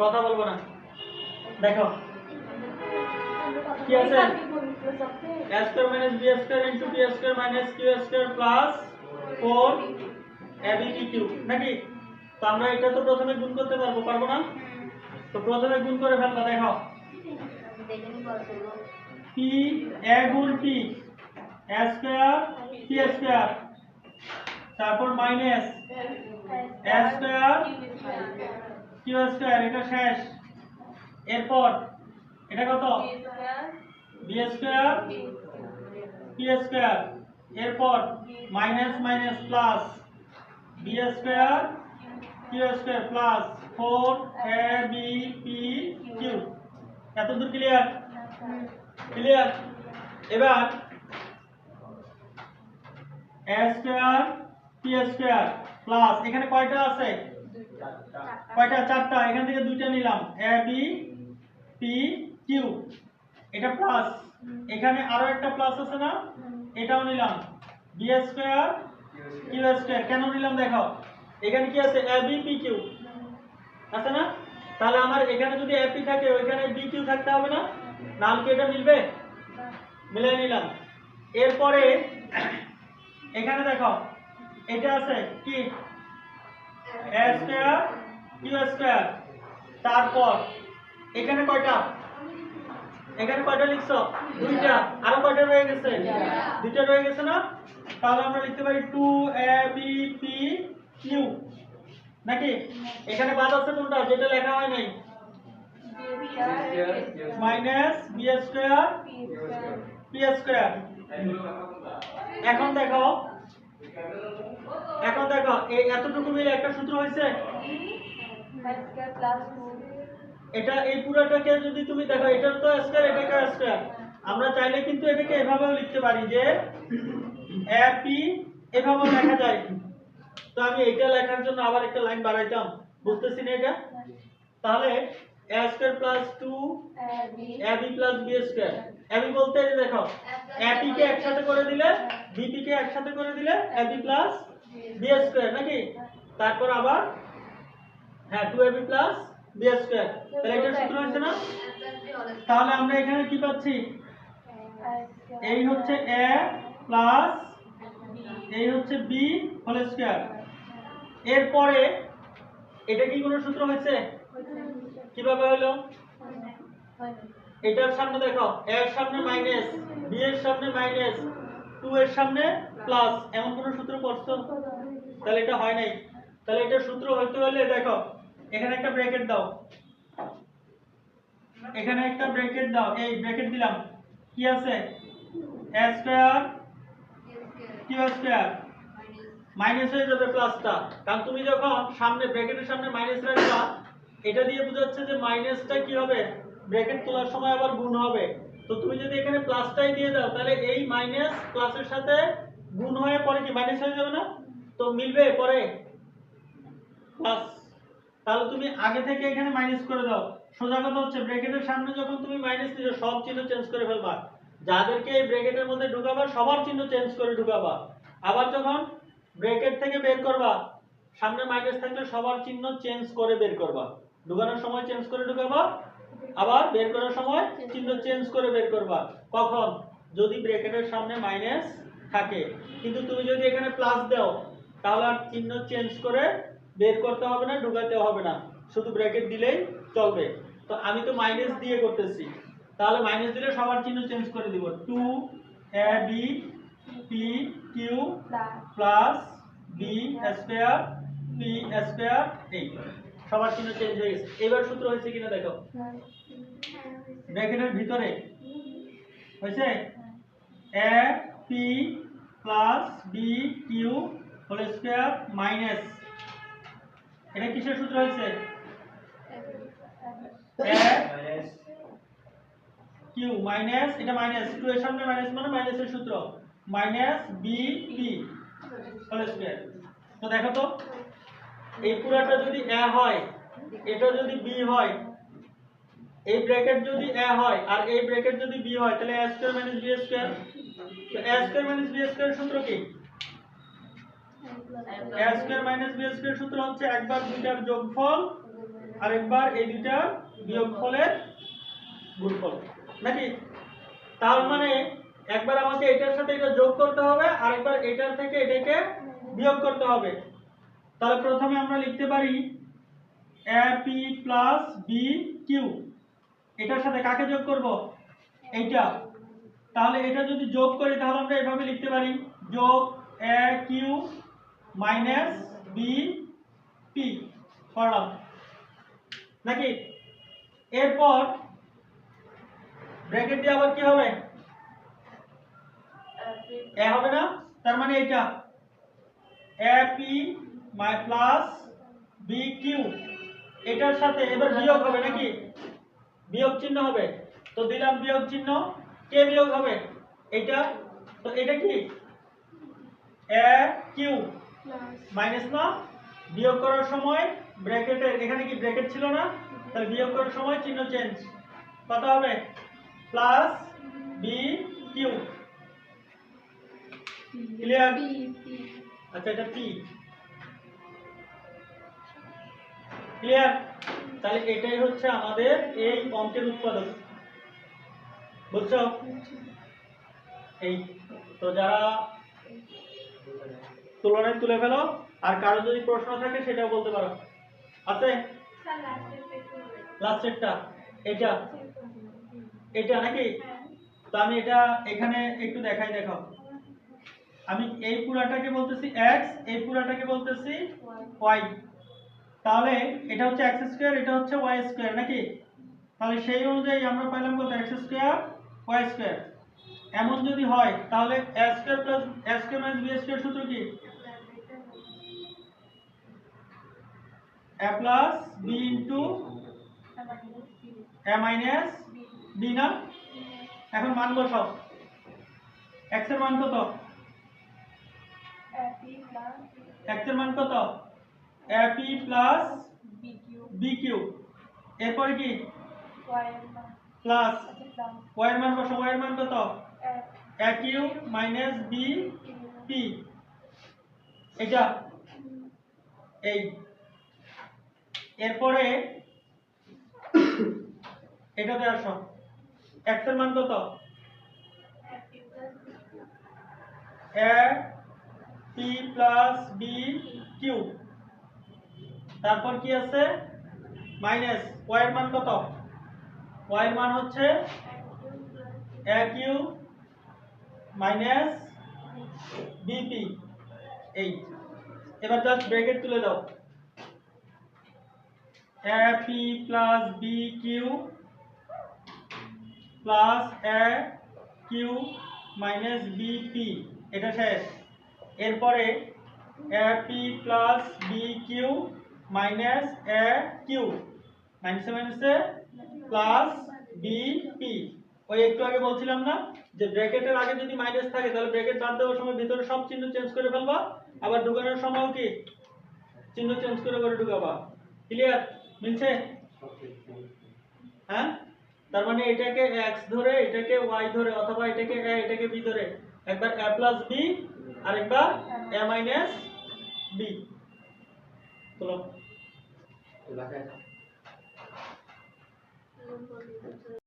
কথা বলব না। দেখো। কি আছে? A square minus b square into b square minus q square plus 4 ab q, নাকি? তো আমরা এটা তো প্রথমে গুণ করতে পারব পারব না? তো প্রথমে গুণ করে ফেলবা, দেখো। P a গুণ p, a square p square তারপর minus a square q square এটা শেষ। এরপর, এটা কত? B স্কয়ার p স্কয়ার এরপর minus minus plus b square q square plus 4 a, b, p, q এতদূর ক্লিয়ার ক্লিয়ার এবার, a square p square plus এখানে কয়টা আছে? কয়টা? চারটা। এখান থেকে দুইটা নিলাম। A, b p q এটা প্লাস এখানে আরও একটা প্লাস আছে না? এটাও নিলাম। B স্কয়ার q স্কয়ার কেন নিলাম দেখো এখানে কি আছে? A, b, p, q আছে না? তাহলে আমার এখানে যদি a, p থাকে, ওইখানে বি কিউ থাকতে হবে না? নাম কি এটা মিলবে? মিলে নিলাম। এরপরে এখানে দেখো এটা আছে কি? A স্কয়ার q স্কয়ার তারপর, এখানে কয়টা? এখানে কয়টা লিখছো? দুইটা। আরও কয়টা রয়ে গেছে? দুইটা রয়ে গেছে না? তাহলে আমরা লিখতে পারি 2 a b p q নাকি? এখানে বাদ আছে কোনটা? যেটা লেখা হয় নাই। Minus b square p square. এখন দেখো দেখো এই এতটুকু মিলে একটা সূত্র হয়েছে? এটা এই পুরোটাকে যদি তুমি দেখো এটার তো স্কয়ার এটাকে স্কয়ার আমরা চাইলে কিন্তু এটাকে এভাবেও লিখতে পারি যে p, এভাবেও লেখা যায়। তো আমি এটা লেখার জন্য আবার একটা লাইন বাড়াইতাম। বুঝতেছি না এটা? তাহলে, a square plus 2 ab plus b square ab বলতে দেখো ab কে একসাথে করে দিলে bp কে একসাথে করে দিলে ab প্লাস b স্কয়ার নাকি? তারপর আবার হ্যাঁ 2ab প্লাস b স্কয়ার তাহলে এটা সূত্র হচ্ছে না? তাহলে আমরা এখানে কি পাচ্ছি? এই হচ্ছে a প্লাস এই হচ্ছে b হোল স্কয়ার এরপরে এটা কি কোনো সূত্র হয়েছে? কীভাবে হলো? এটার সামনে দেখো এর সামনে মাইনাস b এর সামনে মাইনাস 2 এর সামনে প্লাস এমন কোনো সূত্র পড়ছো? তাহলে এটা হয় নাই। তাহলে এটা সূত্র হইতে হলে দেখো, এখানে একটা ব্র্যাকেট দাও। এখানে একটা ব্র্যাকেট দাও। এই ব্র্যাকেট দিলাম। কি আছে? a square q square? Minus হয়ে যাবে প্লাসটা। কারণ তুমি যখন সামনে, ব্র্যাকেটের সামনে মাইনাস রাখবা, এটা দিয়ে বোঝাচ্ছে যে মাইনাসটা কি হবে? ব্র্যাকেট তোলার সময় আবার গুণ হবে। তো তুমি যদি এখানে প্লাসটাই দিয়ে দাও, তাহলে এই মাইনাস প্লাসের সাথে গুণ হয়ে পরে কি মাইনাস হয়ে যাবে না? তো মিলবে পরে? প্লাস তাহলে তুমি আগে থেকে এখানে মাইনাস করে দাও। সোজা কথা হচ্ছে ব্র্যাকেটের সামনে যখন তুমি মাইনাস দিছো সব চিহ্ন চেঞ্জ করে ফেলবা। যাদেরকে এই ব্র্যাকেটের মধ্যে ঢুকাবা, সবার চিহ্ন চেঞ্জ করে ঢুকাবা। আবার যখন ব্র্যাকেট থেকে বের করবা, সামনে মাইনাস থাকলে সবার চিহ্ন চেঞ্জ করে বের করবা। ঢুকানোর সময় চেঞ্জ করে ঢুকাবা, আবার বের করার সময় চিহ্ন চেঞ্জ করে বের করবা। কখন? যদি ব্র্যাকেটের সামনে মাইনাস থাকে। কিন্তু তুমি যদি এখানে প্লাস দাও তাহলে আর চিহ্ন চেঞ্জ করে বের করতে হবে না, ঢুকাতে হবে না। শুধু ব্র্যাকেট দিলেই চলবে। তো আমি তো মাইনাস দিয়ে করতেছি। তাহলে মাইনাস দিলে সবার চিহ্ন চেঞ্জ করে দিব। Two A B P Q plus B square P square এই সবার চিহ্ন চেঞ্জ হয়ে গেছে। এবার সূত্র হয়েছে কিনা দেখো। ব্র্যাকেটের ভিতরে হয়েছে? A P plus B Q whole square minus এটা কিসের সূত্র হয়েছে? এ কিউ মাইনাস এটা মাইনাস টু এর সামনে মাইনাস মানে মাইনাসের সূত্র। Minus B P whole square তো দেখো তো এই পুরাটা যদি এ হয় এটা যদি বি হয় এই ব্র্যাকেট যদি এ হয় আর এই ব্র্যাকেট যদি বি হয় তাহলে a square minus B square তো a square minus B square সূত্র কি? সূত্র হচ্ছে একবার দুইটার যোগফল আরেকবার এই দুইটা বিয়োগফলের গুণফল। নাকি? তার মানে একবার আমাকে এটার সাথে এটা যোগ করতে হবে এটার থেকে এটাকে বিয়োগ করতে হবে। তাহলে প্রথমে আমরা লিখতে পারি A P plus B Q এটার সাথে কাকে যোগ করব? এইটা। তাহলে এটা যদি যোগ করি, তাহলে আমরা এভাবে লিখতে পারি যোগ A Q minus B P করলাম। নাকি? এরপর ব্র্যাকেট দিয়ে আবার কি হবে? এ হবে না, তার মানে এটা। A P my plus B Q এটার সাথে এবার বিয়োগ হবে নাকি? বিয়োগ চিহ্ন হবে। তো দিলাম বিয়োগ চিহ্ন, কে বিয়োগ হবে? এটা। তো এটা কি? এ কিউ মাইনাস না? বিয়োগ করার সময় ব্র্যাকেটের এখানে কি ব্র্যাকেট ছিল না? তাহলে বিয়োগ করার সময় চিহ্ন চেঞ্জ কত হবে? প্লাস বি কিউ ক্লিয়ার আচ্ছা এটা পি ক্লিয়ার তাহলে এটাই হচ্ছে আমাদের এই অঙ্কের উৎপাদক। বুঝছ। এই তো যারা তুলনায় তুলে ফেলো আর কারও যদি প্রশ্ন থাকে সেটাও বলতে পারো। আছে? লাস্টেরটা এটা? এটা নাকি? তো আমি এটা এখানে একটু দেখাই দেখো আমি এই পুরাটাকে বলতেছি x এই পুরাটাকে বলতেছি y তাহলে এটা হচ্ছে x স্কয়ার এটা হচ্ছে y স্কয়ার নাকি? তাহলে সেই অনুযায়ী আমরা পাইলাম কত? X স্কোয়ার ওয়াই স্কয়ার এমন যদি হয়, তাহলে a square plus square minus b square সূত্র কি? A plus b into a minus b না? এখন মান বসাও। X এর মান কত? X এর মান কত? Ap প্লাস bq এরপরে কি? প্লাস y এর মান বসাও। Y এর মান কত? Aq minus b p. এটা এই। এরপরে এটাতে আসো। এর মান কত? a p plus b q তারপর কি আছে? মাইনাস এর মান কত? এর মান হচ্ছে? A q মাইনাস bp এই এবার জাস্ট ব্র্যাকেট তুলে দাও। A p plus b q plus a q minus p এটা শেষ। এরপরে a p plus b q minus a q মাইনাসে মাইনাসে প্লাস p ওই একটু আগে বলছিলাম না যে ব্র্যাকেটের আগে যদি মাইনাস থাকে, তাহলে ব্র্যাকেট বাদ দেওয়ার সময় ভিতরে সব চিহ্ন চেঞ্জ করে ফেলবা। আবার ঢুকানোর সময় কি? চিহ্ন চেঞ্জ করে করে ঢুকাবা। ক্লিয়ার মিলছে? হ্যাঁ? তার মানে এটাকে x ধরে, এটাকে y ধরে, অথবা এটাকে a, এটাকে b ধরে। একবার a প্লাস b আর একবার a মাইনাস b চলো এলাকায়